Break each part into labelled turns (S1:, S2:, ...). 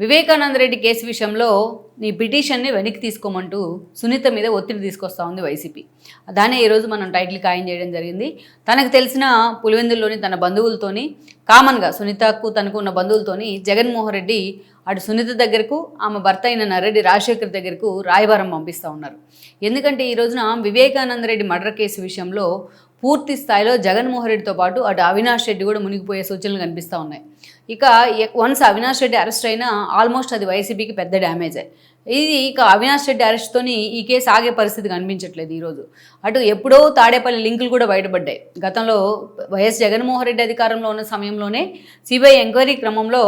S1: Vivekananda Reddy case విషయంలో నీ పిటిషన్ని వెనక్కి తీసుకోమంటూ సునీత మీద ఒత్తిడి తీసుకొస్తా ఉంది వైసీపీ. దానే ఈరోజు మనం టైటిల్ ఖాయం చేయడం జరిగింది. తనకు తెలిసిన పులివెందుల్లోని తన బంధువులతోని కామన్గా సునీతకు తనకు ఉన్న బంధువులతోని జగన్మోహన్ రెడ్డి అటు సునీత దగ్గరకు ఆమె భర్త అయిన నరెడ్డి రాజశేఖర్ దగ్గరకు రాయబారం పంపిస్తూ ఉన్నారు. ఎందుకంటే ఈ రోజున వివేకానంద రెడ్డి మర్డర్ కేసు విషయంలో పూర్తి స్థాయిలో జగన్మోహన్ రెడ్డితో పాటు అటు అవినాష్ రెడ్డి కూడా మునిగిపోయే సూచనలు కనిపిస్తూ ఉన్నాయి. ఇక వన్స్ అవినాష్ రెడ్డి అరెస్ట్ అయినా ఆల్మోస్ట్ అది వైసీపీకి పెద్ద డ్యామేజే ఇది ఇక అవినాష్ రెడ్డి అరెస్ట్తోని ఈ కేసు ఆగే పరిస్థితి కనిపించట్లేదు ఈరోజు. అటు ఎప్పుడో తాడేపల్లి లింకులు కూడా బయటపడ్డాయి. గతంలో వైఎస్ జగన్మోహన్ రెడ్డి అధికారంలో ఉన్న సమయంలోనే సిబిఐ ఎంక్వైరీ క్రమంలో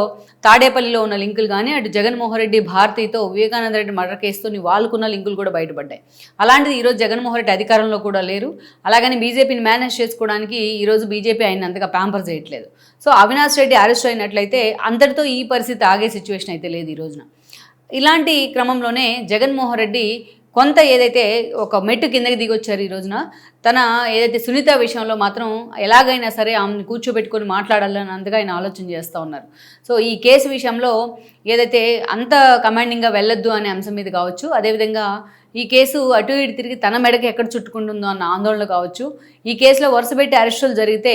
S1: తాడేపల్లిలో ఉన్న లింకులు కానీ అటు జగన్మోహన్ రెడ్డి భారతీతో వివేకానంద రెడ్డి మర్డర్ కేసుతో వాళ్ళకున్న లింకులు కూడా బయటపడ్డాయి. అలాంటిది ఈరోజు జగన్మోహన్ రెడ్డి అధికారంలో కూడా లేరు. అలాగని బీజేపీని మేనేజ్ చేసుకోవడానికి ఈరోజు బీజేపీ ఆయన అంతగా ప్యాంపర్ చేయట్లేదు సో అవినాష్ రెడ్డి అరెస్ట్ అయినట్లయితే అంతటితో ఈ పరిస్థితి ఆగే సిచ్యువేషన్ అయితే లేదు ఈ రోజున. ఇలాంటి క్రమంలోనే జగన్మోహన్ రెడ్డి కొంత ఏదైతే ఒక మెట్టు కిందకి దిగొచ్చారు ఈ రోజున తన ఏదైతే సునీత విషయంలో మాత్రం ఎలాగైనా సరే ఆమెను కూర్చోబెట్టుకొని మాట్లాడాలని అంతగా ఆయన ఆలోచన చేస్తూ ఉన్నారు. సో ఈ కేసు విషయంలో ఏదైతే అంత కమాండింగ్గా వెళ్ళొద్దు అనే అంశం మీద కావచ్చు అదేవిధంగా ఈ కేసు అటు ఇటు తిరిగి తన మెడకి ఎక్కడ చుట్టుకుంటుందో అన్న ఆందోళన కావచ్చు ఈ కేసులో వరుసపెట్టి అరెస్టులు జరిగితే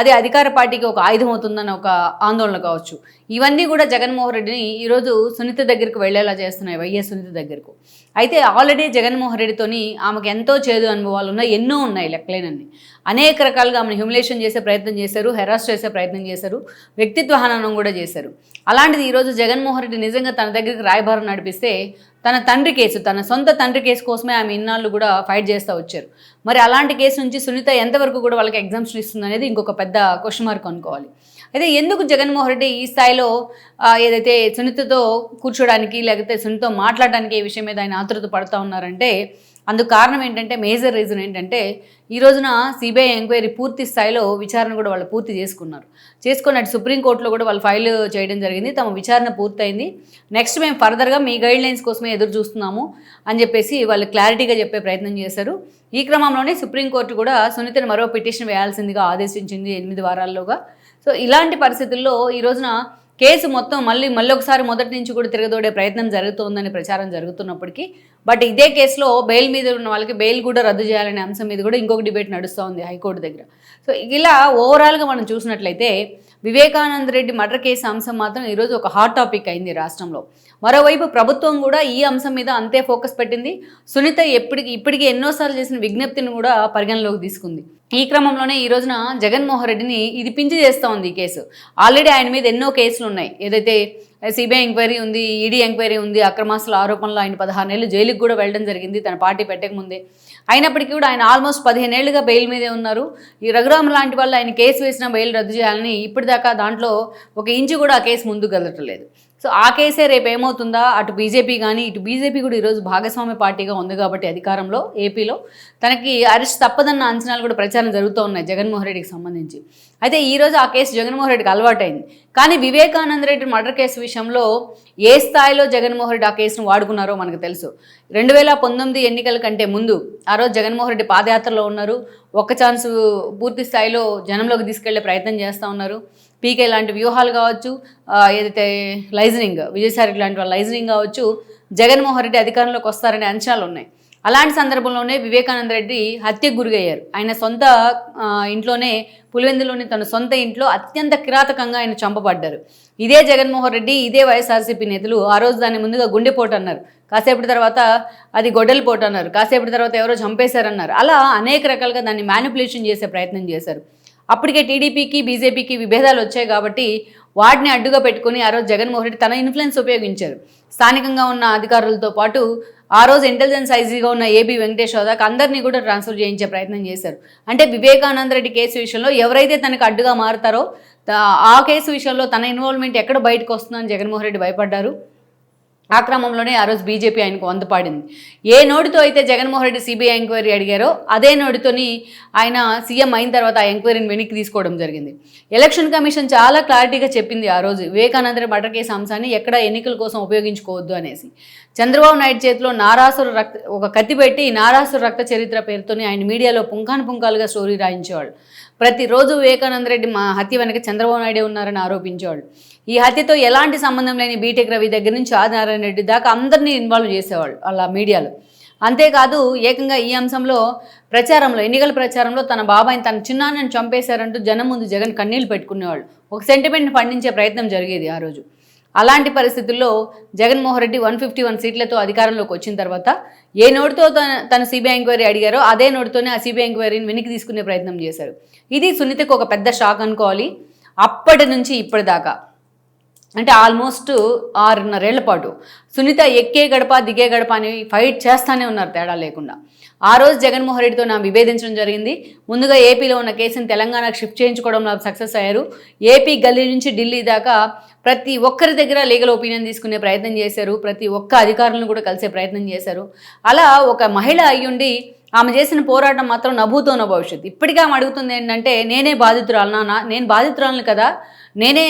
S1: అది అధికార పార్టీకి ఒక ఆయుధం అవుతుందన్న ఒక ఆందోళన కావచ్చు. ఇవన్నీ కూడా జగన్మోహన్ రెడ్డిని ఈరోజు సునీత దగ్గరికి వెళ్ళేలా చేస్తున్నాయి వైఎస్ సునీత దగ్గరకు. అయితే ఆల్రెడీ జగన్మోహన్ రెడ్డితోని ఆమెకు ఎంతో చేదు అనుభవాలు ఉన్నాయి ఎన్నో ఉన్నాయి లెక్కలేనన్ని అనేక రకాలుగా ఆమెను హ్యూమిలేషన్ చేసే ప్రయత్నం చేశారు హెరాస్ చేసే ప్రయత్నం చేశారు వ్యక్తిత్వ హననం కూడా చేశారు. అలాంటిది ఈరోజు జగన్మోహన్ రెడ్డి నిజంగా తన దగ్గరికి రాయబారం నడిపిస్తే తన తండ్రి కేసు తన సొంత తండ్రి కేసు కోసమే ఆమె ఇన్నాళ్ళు కూడా ఫైట్ చేస్తూ వచ్చారు. మరి అలాంటి కేసు నుంచి సునీత ఎంతవరకు కూడా వాళ్ళకి ఎగ్జామ్షన్ ఇస్తుంది అనేది ఇంకొక పెద్ద క్వశ్చన్ మార్క్ అనుకోవాలి. అయితే ఎందుకు జగన్మోహన్ రెడ్డి ఈ స్థాయిలో ఏదైతే సునీతతో కూర్చోడానికి లేకపోతే సునీతతో మాట్లాడడానికి ఈ విషయం మీద ఆయన ఆతృత పడుతూ ఉన్నారంటే అందుకు కారణం ఏంటంటే మేజర్ రీజన్ ఏంటంటే ఈ రోజున సిబిఐ ఎంక్వైరీ పూర్తి స్థాయిలో విచారణ కూడా వాళ్ళు పూర్తి చేసుకున్నారు. చేసుకుని అటు సుప్రీంకోర్టులో కూడా వాళ్ళు ఫైల్ చేయడం జరిగింది. తమ విచారణ పూర్తయింది. నెక్స్ట్ మేము ఫర్దర్గా మీ గైడ్ లైన్స్ కోసమే ఎదురు చూస్తున్నాము అని చెప్పేసి వాళ్ళు క్లారిటీగా చెప్పే ప్రయత్నం చేశారు. ఈ క్రమంలోనే సుప్రీంకోర్టు కూడా సునీతను మరో పిటిషన్ వేయాల్సిందిగా ఆదేశించింది ఎనిమిది వారాల్లోగా. సో ఇలాంటి పరిస్థితుల్లో ఈ రోజున కేసు మొత్తం మళ్ళీ మళ్ళీ ఒకసారి మొదటి నుంచి కూడా తిరగదోడే ప్రయత్నం జరుగుతోందని ప్రచారం జరుగుతున్నప్పటికీ బట్ ఇదే కేసులో బెయిల్ మీద ఉన్న వాళ్ళకి బెయిల్ కూడా రద్దు చేయాలనే అంశం మీద కూడా ఇంకొక డిబేట్ నడుస్తూ ఉంది హైకోర్టు దగ్గర. సో ఇలా ఓవరాల్గా మనం చూసినట్లయితే వివేకానంద రెడ్డి మర్డర్ కేసు అంశం మాత్రం ఈరోజు ఒక హాట్ టాపిక్ అయింది రాష్ట్రంలో. మరోవైపు ప్రభుత్వం కూడా ఈ అంశం మీద అంతే ఫోకస్ పెట్టింది. సునీత ఎప్పటికి ఇప్పటికీ ఎన్నోసార్లు చేసిన విజ్ఞప్తిని కూడా పరిగణలోకి తీసుకుంది. ఈ క్రమంలోనే ఈ రోజున జగన్మోహన్ రెడ్డిని ఇది పించి చేస్తూ ఉంది ఈ కేసు. ఆల్రెడీ ఆయన మీద ఎన్నో కేసులు ఉన్నాయి. ఏదైతే సిబిఐ ఎంక్వైరీ ఉంది ఈడీ ఎంక్వైరీ ఉంది అక్రమాస్తుల ఆరోపణలు ఆయన పదహారు నెలలు జైలుకి కూడా వెళ్ళడం జరిగింది తన పార్టీ పెట్టకముందే. అయినప్పటికీ కూడా ఆయన ఆల్మోస్ట్ పదిహేను ఏళ్ళుగా బెయిల్ మీదే ఉన్నారు. ఈ రఘురామ లాంటి వాళ్ళు ఆయన కేసు వేసిన బెయిల్ రద్దు చేయాలని ఇప్పటిదాకా దాంట్లో ఒక ఇంచు కూడా ఆ కేసు ముందుకు కదలటలేదు సో ఆ కేసే రేపు ఏమవుతుందా? అటు బీజేపీ కానీ ఇటు బీజేపీ కూడా ఈరోజు భాగస్వామ్య పార్టీగా ఉంది కాబట్టి అధికారంలో ఏపీలో. తనకి అరెస్ట్ తప్పదన్న అంచనాలు కూడా ప్రచారం జరుగుతూ ఉన్నాయి జగన్మోహన్ రెడ్డికి సంబంధించి. అయితే ఈరోజు ఆ కేసు జగన్మోహన్ రెడ్డికి అలవాటైంది. కానీ వివేకానంద రెడ్డి మర్డర్ కేసు విషయంలో ఏ స్థాయిలో జగన్మోహన్ రెడ్డి ఆ కేసును వాడుకున్నారో మనకు తెలుసు. రెండు వేల పంతొమ్మిది ఎన్నికల కంటే ముందు ఆ రోజు జగన్మోహన్ రెడ్డి పాదయాత్రలో ఉన్నారు. ఒక్క ఛాన్స్ పూర్తి స్థాయిలో జనంలోకి తీసుకెళ్ళే ప్రయత్నం చేస్తూ ఉన్నారు. పీకే లాంటి వ్యూహాలు కావచ్చు ఏదైతే లైజనింగ్ విజయసాయి లాంటి వాళ్ళ లైజనింగ్ కావచ్చు జగన్మోహన్ రెడ్డి అధికారంలోకి వస్తారనే అంచనాలు ఉన్నాయి. అలాంటి సందర్భంలోనే వివేకానంద రెడ్డి హత్యకు గురయ్యారు. ఆయన సొంత ఇంట్లోనే పులివెందులోని తన సొంత ఇంట్లో అత్యంత కిరాతకంగా ఆయన చంపబడ్డారు. ఇదే జగన్మోహన్ రెడ్డి ఇదే వైఎస్ఆర్సీపీ నేతలు ఆ రోజు దాన్ని ముందుగా గుండెపోటు అన్నారు. కాసేపటి తర్వాత అది గొడ్డలిపోటు అన్నారు. కాసేపటి తర్వాత ఎవరో చంపేశారన్నారు. అలా అనేక రకాలుగా దాన్ని మ్యానిపులేషన్ చేసే ప్రయత్నం చేశారు. అప్పటికే టీడీపీకి బీజేపీకి విభేదాలు వచ్చాయి కాబట్టి వాటిని అడ్డుగా పెట్టుకుని ఆ రోజు జగన్మోహన్ రెడ్డి తన ఇన్ఫ్లుయెన్స్ ఉపయోగించారు. స్థానికంగా ఉన్న అధికారులతో పాటు ఆ రోజు ఇంటెలిజెన్స్ ఐజీగా ఉన్న ఏబీ వెంకటేశ్వర దాకా అందరినీ కూడా ట్రాన్స్ఫర్ చేయించే ప్రయత్నం చేశారు. అంటే వివేకానంద రెడ్డి కేసు విషయంలో ఎవరైతే తనకు అడ్డుగా మారుతారో ఆ కేసు విషయంలో తన ఇన్వాల్వ్మెంట్ ఎక్కడ బయటకు వస్తుందని జగన్మోహన్ రెడ్డి భయపడ్డారు. ఆ క్రమంలోనే ఆ రోజు బీజేపీ ఆయనకు వందపాడింది ఏ నోటితో అయితే జగన్మోహన్ రెడ్డి సిబిఐ ఎంక్వైరీ అడిగారో అదే నోటితోని ఆయన సీఎం అయిన తర్వాత ఆ ఎంక్వైరీని వెనక్కి తీసుకోవడం జరిగింది. ఎలక్షన్ కమిషన్ చాలా క్లారిటీగా చెప్పింది ఆ రోజు. వివేకానంద మర్డర్ కేసు అంశాన్ని ఎక్కడ ఎన్నికల కోసం ఉపయోగించుకోవద్దు అనేసి. చంద్రబాబు నాయుడు చేతిలో నారాసుర రక్త ఒక కత్తి పెట్టి నారాసుర రక్త చరిత్ర పేరుతోని ఆయన మీడియాలో పుంఖాను పుంఖాలుగా స్టోరీ రాయించేవాళ్ళు. ప్రతిరోజు వివేకానంద రెడ్డి మా హత్య వెనక చంద్రబాబు నాయుడే ఉన్నారని ఆరోపించేవాళ్ళు. ఈ హత్యతో ఎలాంటి సంబంధం లేని బీటెక్ రవి దగ్గర నుంచి ఆదినారాయణ రెడ్డి దాకా అందరినీ ఇన్వాల్వ్ చేసేవాళ్ళు అలా మీడియాలో. అంతేకాదు ఏకంగా ఈ అంశంలో ప్రచారంలో ఎన్నికల ప్రచారంలో తన బాబాయిని తన చిన్నాన్నని చంపేశారంటూ జనం ముందు జగన్ కన్నీళ్ళు పెట్టుకునేవాళ్ళు. ఒక సెంటిమెంట్ని పండించే ప్రయత్నం జరిగేది ఆ రోజు. అలాంటి పరిస్థితుల్లో Jaganmohan Reddy one fifty one సీట్లతో అధికారంలోకి వచ్చిన తర్వాత ఏ నోటుతో తన తన సిబిఐ ఎంక్వైరీ అడిగారో అదే నోటుతోనే ఆ సిబిఐ ఎంక్వైరీని వెనక్కి తీసుకునే ప్రయత్నం చేశారు. ఇది సునీతకు ఒక పెద్ద షాక్ అనుకోవాలి. అప్పటి నుంచి ఇప్పటిదాకా అంటే ఆల్మోస్ట్ ఆరున్నరేళ్ళ పాటు. సునీత ఎక్కే గడప దిగే గడప అని ఫైట్ చేస్తానే ఉన్నారు తేడా లేకుండా. ఆ రోజు జగన్మోహన్ రెడ్డితో నా విభేదించడం జరిగింది. ముందుగా ఏపీలో ఉన్న కేసుని తెలంగాణకు షిఫ్ట్ చేయించుకోవడంలో సక్సెస్ అయ్యారు. ఏపీ గల్లీ నుంచి ఢిల్లీ దాకా ప్రతి ఒక్కరి దగ్గర లీగల్ ఒపీనియన్ తీసుకునే ప్రయత్నం చేశారు. ప్రతి ఒక్క అధికారులను కూడా కలిసే ప్రయత్నం చేశారు. అలా ఒక మహిళ అయ్యుండి ఆమె చేసిన పోరాటం మాత్రం నభూతోన భవిష్యత్తు ఇప్పటికీ ఆమె అడుగుతుంది ఏంటంటే నేనే బాధితురాలనా నా నేను బాధితురాలను కదా నేనే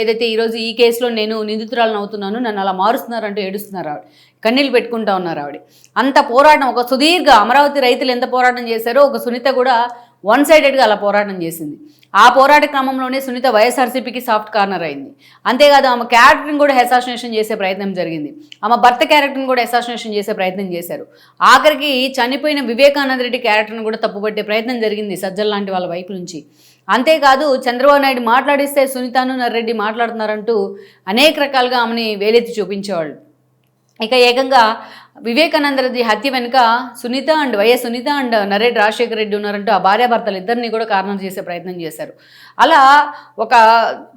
S1: ఏదైతే ఈరోజు ఈ కేసులో నేను నిందితురాలను అవుతున్నాను నన్ను అలా మారుస్తున్నారంటూ ఏడుస్తున్నారు ఆవిడ. కన్నీళ్ళు పెట్టుకుంటా ఉన్నారు ఆవిడ. అంత పోరాటం ఒక సుదీర్ఘ అమరావతి రైతులు ఎంత పోరాటం చేశారో ఒక సునీత కూడా వన్ సైడెడ్గా అలా పోరాటం చేసింది. ఆ పోరాట క్రమంలోనే సునీత వైఎస్ఆర్సీపీకి సాఫ్ట్ కార్నర్ అయింది. అంతేకాదు ఆమె క్యారెక్టర్ని కూడా అసాసినేషన్ చేసే ప్రయత్నం జరిగింది. ఆమె భర్త క్యారెక్టర్ని కూడా అసాసినేషన్ చేసే ప్రయత్నం చేశారు. ఆఖరికి చనిపోయిన వివేకానంద రెడ్డి క్యారెక్టర్ని కూడా తప్పుపట్టే ప్రయత్నం జరిగింది సజ్జల్ లాంటి వాళ్ళ వైపు నుంచి. అంతేకాదు చంద్రబాబు నాయుడు మాట్లాడిస్తే సునీతాను నర్రెడ్డి మాట్లాడుతున్నారంటూ అనేక రకాలుగా ఆమెని వేలెత్తి చూపించేవాళ్ళు. ఇక ఏకంగా వివేకానందరది హత్య వెనుక Sunitha and YS Sunitha and Narreddy Rajasekhara Reddy ఉన్నారంటూ ఆ భార్యాభర్తలు ఇద్దరిని కూడా కారణం చేసే ప్రయత్నం చేశారు. అలా ఒక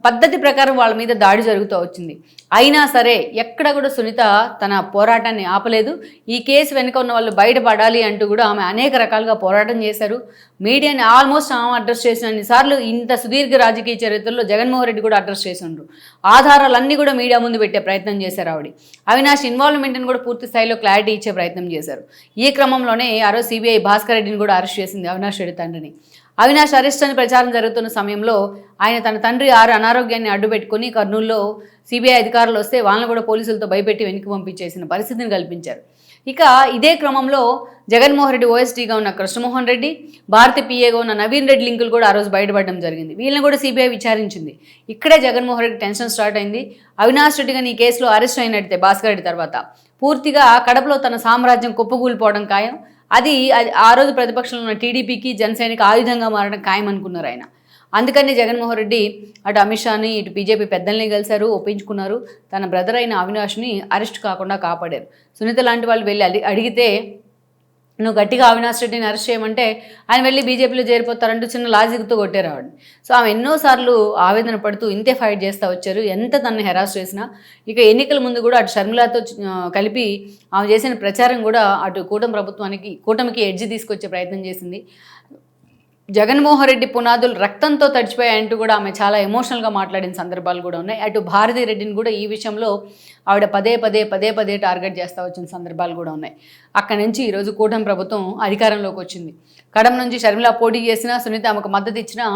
S1: పద్ధతి ప్రకారం వాళ్ళ మీద దాడి జరుగుతూ వచ్చింది. అయినా సరే ఎక్కడ కూడా సునీత తన పోరాటాన్ని ఆపలేదు. ఈ కేసు వెనుక ఉన్న వాళ్ళు బయటపడాలి అంటూ కూడా ఆమె అనేక రకాలుగా పోరాటం చేశారు. మీడియాని ఆల్మోస్ట్ ఆమె అడ్రస్ చేసినన్నిసార్లు ఇంత సుదీర్ఘ రాజకీయ చరిత్రలో జగన్మోహన్ రెడ్డి కూడా అడ్రస్ చేసిండ్రు. ఆధారాలన్నీ కూడా మీడియా ముందు పెట్టే ప్రయత్నం చేశారు ఆవిడ. అవినాష్ ఇన్వాల్వ్మెంట్ని కూడా పూర్తి స్థాయిలో క్లారిటీ ఇచ్చే ప్రయత్నం చేశారు. ఈ క్రమంలోనే ఆరో సిబిఐ భాస్కర్ రెడ్డిని కూడా అరెస్ట్ చేసింది అవినాష్ రెడ్డి తండ్రిని. అవినాష్ అరెస్ట్ అని ప్రచారం జరుగుతున్న సమయంలో ఆయన తన తండ్రి ఆరు అనారోగ్యాన్ని అడ్డుపెట్టుకుని కర్నూలులో సిబిఐ అధికారులు వస్తే వాళ్ళని కూడా పోలీసులతో భయపెట్టి వెనక్కి పంపించేసిన పరిస్థితిని కల్పించారు. ఇక ఇదే క్రమంలో జగన్మోహన్ రెడ్డి ఓఎస్డీగా ఉన్న కృష్ణమోహన్ రెడ్డి భారతి పిఏగా ఉన్న నవీన్ రెడ్డి లింకులు కూడా ఆ రోజు బయటపడడం జరిగింది. వీళ్ళని కూడా సిబిఐ విచారించింది. ఇక్కడే జగన్మోహన్ రెడ్డి టెన్షన్ స్టార్ట్ అయింది. అవినాష్ రెడ్డిగా ఈ కేసులో అరెస్ట్ అయినట్టే భాస్కర్ రెడ్డి తర్వాత. పూర్తిగా కడపలో తన సామ్రాజ్యం కుప్పకూలిపోవడం ఖాయం. అది అది ఆ రోజు ప్రతిపక్షంలో ఉన్న టీడీపీకి జనసేనకి ఆయుధంగా మారడం ఖాయం అనుకున్నారు ఆయన. అందుకని జగన్మోహన్ రెడ్డి అటు అమిత్ షాని ఇటు బీజేపీ పెద్దల్ని కలిశారు ఒప్పించుకున్నారు. తన బ్రదర్ అయిన అవినాష్ని అరెస్ట్ కాకుండా కాపాడారు. సునీత లాంటి వాళ్ళు వెళ్ళి అడిగితే నువ్వు గట్టిగా అవినాష్ రెడ్డిని అరెస్ట్ చేయమంటే ఆయన వెళ్ళి బీజేపీలో చేరిపోతారంటూ చిన్న లాజిక్తో కొట్టారు ఆవిడ. సో ఆమె ఎన్నోసార్లు ఆవేదన పడుతూ ఇంతే ఫైట్ చేస్తూ వచ్చారు. ఎంత తనని హెరాస్ చేసినా ఇక ఎన్నికల ముందు కూడా అటు షర్మిలతో కలిపి ఆమె చేసిన ప్రచారం కూడా అటు కూటమి ప్రభుత్వానికి కూటమికి ఎడ్జి తీసుకొచ్చే ప్రయత్నం చేసింది. జగన్మోహన్ రెడ్డి పునాదులు రక్తంతో తడిచిపోయాయంటూ కూడా ఆమె చాలా ఎమోషనల్గా మాట్లాడిన సందర్భాలు కూడా ఉన్నాయి. అటు భారతీ రెడ్డిని కూడా ఈ విషయంలో ఆవిడ పదే పదే పదే పదే టార్గెట్ చేస్తూ వచ్చిన సందర్భాలు కూడా ఉన్నాయి. అక్కడి నుంచి ఈరోజు కూటమి ప్రభుత్వం అధికారంలోకి వచ్చింది. కడం నుంచి షర్మిల పోటీ చేసినా సునీత ఆమెకు మద్దతు ఇచ్చినా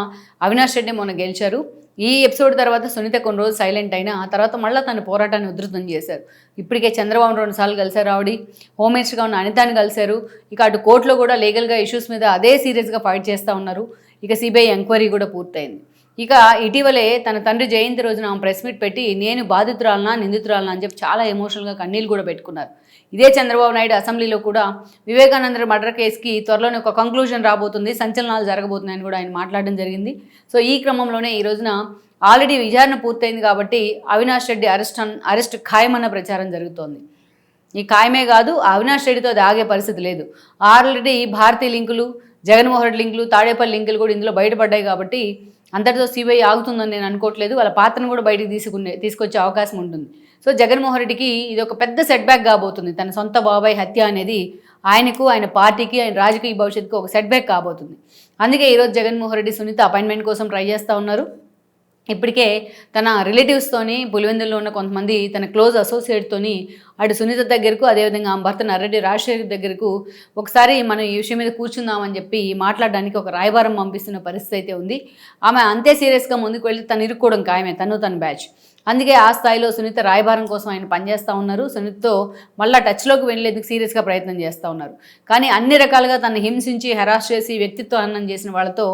S1: అవినాష్ రెడ్డి మొన్న గెలిచారు. ఈ ఎపిసోడ్ తర్వాత సునీత కొన్ని రోజులు సైలెంట్ అయినా ఆ తర్వాత మళ్ళీ తన పోరాటాన్ని ఉధృతం చేశారు. ఇప్పటికే చంద్రబాబు రెండు సార్లు కలిశారు ఆవిడ. హోమ్ మినిస్టర్గా ఉన్న అనితాని కలిశారు. ఇక అటు కోర్టులో కూడా లీగల్గా ఇష్యూస్ మీద అదే సీరియస్గా ఫైట్ చేస్తూ ఉన్నారు. ఇక సిబిఐ ఎంక్వైరీ కూడా పూర్తయింది. ఇక ఇటీవలే తన తండ్రి జయంతి రోజున ఆమె ప్రెస్ మీట్ పెట్టి నేను బాధితురాలనా నిందితురాలనా అని చెప్పి చాలా ఎమోషనల్గా కన్నీళ్ళు కూడా పెట్టుకున్నారు. ఇదే చంద్రబాబు నాయుడు అసెంబ్లీలో కూడా వివేకానంద మర్డర్ కేసుకి త్వరలోనే ఒక కంక్లూజన్ రాబోతుంది సంచలనాలు జరగబోతున్నాయని కూడా ఆయన మాట్లాడడం జరిగింది. సో ఈ క్రమంలోనే ఈ రోజున ఆల్రెడీ విచారణ పూర్తయింది కాబట్టి అవినాష్ రెడ్డి అరెస్ట్ అరెస్ట్ ఖాయమన్న ప్రచారం జరుగుతోంది. ఈ ఖాయమే కాదు అవినాష్ రెడ్డితో దాగే పరిస్థితి లేదు. ఆల్రెడీ భారతీయ లింకులు జగన్మోహన్ రెడ్డి లింకులు తాడేపల్లి లింకులు కూడా ఇందులో బయటపడ్డాయి కాబట్టి అందరితో సిబిఐ ఆగుతుందని నేను అనుకోవట్లేదు. వాళ్ళ పాత్రను కూడా బయటికి తీసుకునే తీసుకొచ్చే అవకాశం ఉంటుంది. సో జగన్మోహన్ రెడ్డికి ఇది ఒక పెద్ద సెట్ బ్యాక్ కాబోతుంది. తన సొంత బాబాయ్ హత్య అనేది ఆయనకు ఆయన పార్టీకి ఆయన రాజకీయ భవిష్యత్తుకు ఒక సెట్ బ్యాక్ కాబోతుంది. అందుకే ఈరోజు జగన్మోహన్ రెడ్డి సునీత అపాయింట్మెంట్ కోసం ట్రై చేస్తూ ఉన్నారు. ఇప్పటికే తన రిలేటివ్స్తోని పులివెందుల్లో ఉన్న కొంతమంది తన క్లోజ్ అసోసియేట్తోని అటు సునీత దగ్గరకు అదేవిధంగా ఆమె భర్త నర్రెడ్డి రాజశేఖర్ దగ్గరకు ఒకసారి మనం ఈ విషయం మీద కూర్చుందామని చెప్పి మాట్లాడడానికి ఒక రాయబారం పంపిస్తున్న పరిస్థితి అయితే ఉంది. ఆమె అంతే సీరియస్గా ముందుకు వెళ్ళి తను ఇరుక్కోవడం ఖాయమే తను తన బ్యాచ్. అందుకే ఆ స్థాయిలో సునీత రాయబారం కోసం ఆయన పనిచేస్తూ ఉన్నారు. సునీతతో మళ్ళీ టచ్లోకి వెళ్ళేందుకు సీరియస్గా ప్రయత్నం చేస్తూ ఉన్నారు. కానీ అన్ని రకాలుగా తను హింసించి హెరాస్ చేసి వ్యక్తిత్వ అన్నం చేసిన వాళ్ళతో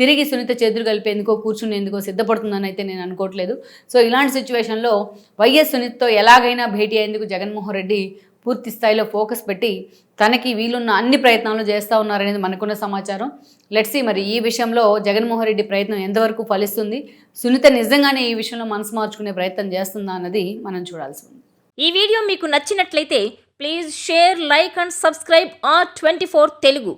S1: తిరిగి సునీత చేతులు కలిపేందుకో కూర్చునేందుకో సిద్ధపడుతుందని అయితే నేను అనుకోవట్లేదు. సో ఇలాంటి సిచ్యువేషన్లో వైఎస్ సునీత్తో ఎలాగైనా భేటీ అయ్యేందుకు జగన్ జగన్మోహన్ రెడ్డి పూర్తి స్థాయిలో ఫోకస్ పెట్టి తనకి వీలున్న అన్ని ప్రయత్నాలు చేస్తూ ఉన్నారనేది మనకున్న సమాచారం. లెట్సి మరి ఈ విషయంలో జగన్మోహన్ రెడ్డి ప్రయత్నం ఎంతవరకు ఫలిస్తుంది? సునీత నిజంగానే ఈ విషయంలో మనసు మార్చుకునే ప్రయత్నం చేస్తుందా అన్నది మనం చూడాల్సి ఉంది.
S2: ఈ వీడియో మీకు నచ్చినట్లయితే please share like and subscribe R twenty Telugu.